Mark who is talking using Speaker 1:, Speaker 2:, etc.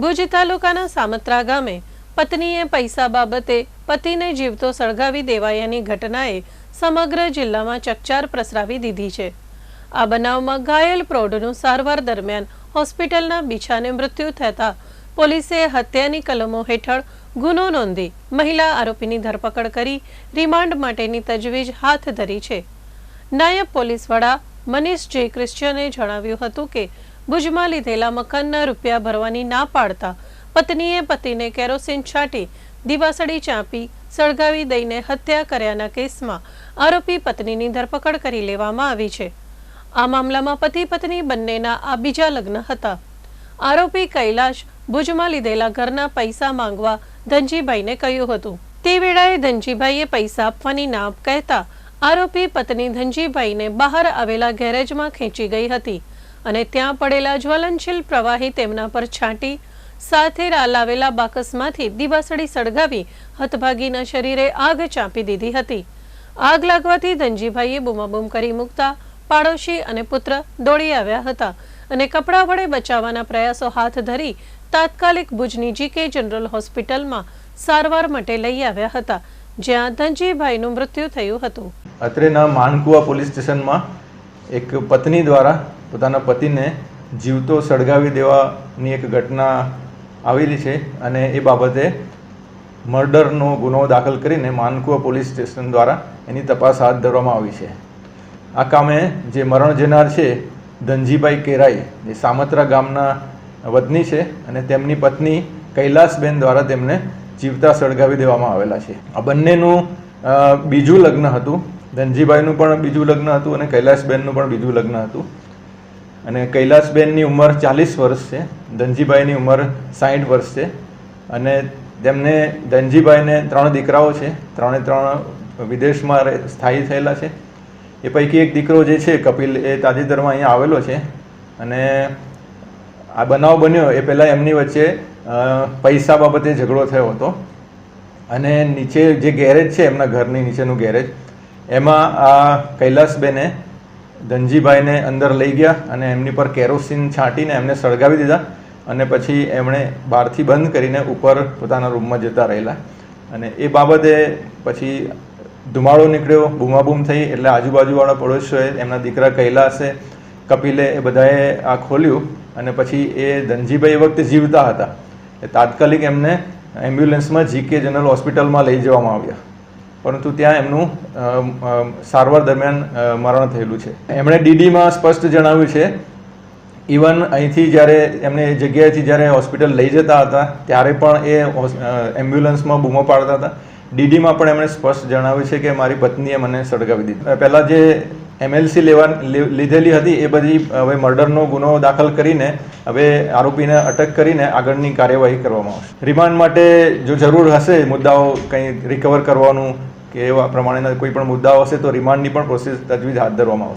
Speaker 1: ભુજ તાલુકાના સામત્રા ગામે પત્નીએ પૈસા બાબતે પતિને જીવતો સળગાવી દેવાયાની ઘટનાએ સમગ્ર જિલ્લામાં ચકચાર પ્રસરાવી દીધી છે. આ બનાવમાં ઘાયલ પ્રૌઢનું સારવાર દરમિયાન હોસ્પિટલના બીછાને મૃત્યુ થતા પોલીસે હત્યાની કલમો હેઠળ ગુનો નોંધી મહિલા આરોપીની ધરપકડ કરી રિમાન્ડ માટેની તજવીજ હાથ ધરી છે. નાયબ પોલીસ વડા મનીષ જે. ક્રિશ્ચિયને જણાવ્યું હતું કે ભુજમાં લીધેલા મકાનના રૂપિયા ભરવાની ના પાડતા પત્નીએ પતિને કેરોસીન છાંટી દિવાસળી ચાંપી, સળગાવી દઈને હત્યા કર્યાના કેસમાં આરોપી પત્નીની ધરપકડ કરી લેવામાં આવી છે. આ મામલામાં પતિ પત્ની બંનેના આ બીજા લગ્ન હતા. આરોપી કૈલાશ ભુજમાં લીધેલા ઘરના પૈસા માંગવા ધનજીભાઈને કહ્યું હતું. તે વેળાએ ધનજીભાઈએ પૈસા આપવાની ના કહેતા આરોપી પત્ની ધનજીભાઈને બહાર આવેલા ગેરેજમાં ખેંચી ગઈ હતી. અને ત્યાં પડેલા જ્વલનશીલ પ્રવાહી તેમના પર છાંટી, સાથે લાવેલા બાકસમાંથી દિવાસળી સળગાવી હતભાગીના શરીરે આગ ચાંપી દીધી હતી. આગ લાગવાથી ધનજીભાઈએ બૂમાબૂમ કરી મૂકતા પાડોશી અને પુત્ર દોડી આવ્યા હતા અને કપડાં વડે બચાવવાના પ્રયાસો હાથ ધરી તાત્કાલિક ભુજની જીકે જનરલ હોસ્પિટલમાં સારવાર માટે લઈ આવ્યા હતા, જ્યાં ધનજીભાઈનું મૃત્યુ થયું હતું.
Speaker 2: અત્રેના માનકુવા પોલીસ સ્ટેશનમાં એક પત્ની દ્વારા પોતાના પતિને જીવતો સળગાવી દેવાની એક ઘટના આવેલી છે અને એ બાબતે મર્ડરનો ગુનો દાખલ કરીને માનકુવા પોલીસ સ્ટેશન દ્વારા એની તપાસ હાથ ધરવામાં આવી છે. આ કામે જે મરણ જનાર છે, ધનજીભાઈ કેરાઈ, જે સામત્રા ગામના વતની છે અને તેમની પત્ની કૈલાસબેન દ્વારા તેમને જીવતા સળગાવી દેવામાં આવેલા છે. આ બંનેનું બીજું લગ્ન હતું. ધનજીભાઈનું પણ બીજું લગ્ન હતું અને કૈલાસબેનનું પણ બીજું લગ્ન હતું. અને કૈલાસબેનની ઉંમર ચાલીસ વર્ષ છે, ધનજીભાઈની ઉંમર સાઠ વર્ષ છે અને તેમને ધનજીભાઈને ત્રણ દીકરાઓ છે, ત્રણે ત્રણ વિદેશમાં સ્થાયી થયેલા છે. એ પૈકી એક દીકરો જે છે, કપિલ, એ તાજેતરમાં અહીંયા આવેલો છે અને આ બનાવ બન્યો એ પહેલાં એમની વચ્ચે પૈસા બાબતે ઝઘડો થયો હતો અને નીચે જે ગેરેજ છે, એમના ઘરની નીચેનું ગેરેજ, એમાં આ કૈલાસબેને ધનજીભાઈને અંદર લઈ ગયા અને એમની પર કેરોસીન છાંટીને એમને સળગાવી દીધા અને પછી એમણે બહારથી બંધ કરીને ઉપર પોતાના રૂમમાં જતા રહેલા. અને એ બાબતે પછી ધુમાડો નીકળ્યો, બૂમાબૂમ થઈ એટલે આજુબાજુવાળા પડોશીઓએ એમના દીકરા કૈલાસે કપિલે એ બધાએ આ ખોલ્યું. અને પછી એ ધનજીભાઈ એ વખતે જીવતા હતા. એ તાત્કાલિક એમને એમ્બ્યુલન્સમાં જીકે જનરલ હોસ્પિટલમાં લઈ જવામાં આવ્યા. પરંતુ ત્યાં એમનું સારવાર દરમિયાન મરણ થયેલું છે. એમણે ડીડીમાં સ્પષ્ટ જણાવ્યું છે ઇવન અહીંથી જ્યારે એમને એ જગ્યાએથી જ્યારે હોસ્પિટલ લઈ જતા હતા, ત્યારે પણ એ એમ્બ્યુલન્સમાં બૂમો પાડતા હતા. ડીડીમાં પણ એમણે સ્પષ્ટ જણાવ્યું છે કે મારી પત્નીએ મને સળગાવી દીધી. પહેલાં જે એમએલસી લેવા લીધેલી હતી, એ બધી, હવે મર્ડરનો ગુનો દાખલ કરીને, હવે આરોપીને અટક કરીને આગળની કાર્યવાહી કરવામાં આવશે. રિમાન્ડ માટે જો જરૂર હશે, મુદ્દાઓ કંઈ રિકવર કરવાનું કે એવા પ્રમાણેના કોઈ પણ મુદ્દાઓ હશે, તો રિમાન્ડની પણ પ્રોસેસ તજવીજ હાથ ધરવામાં આવશે.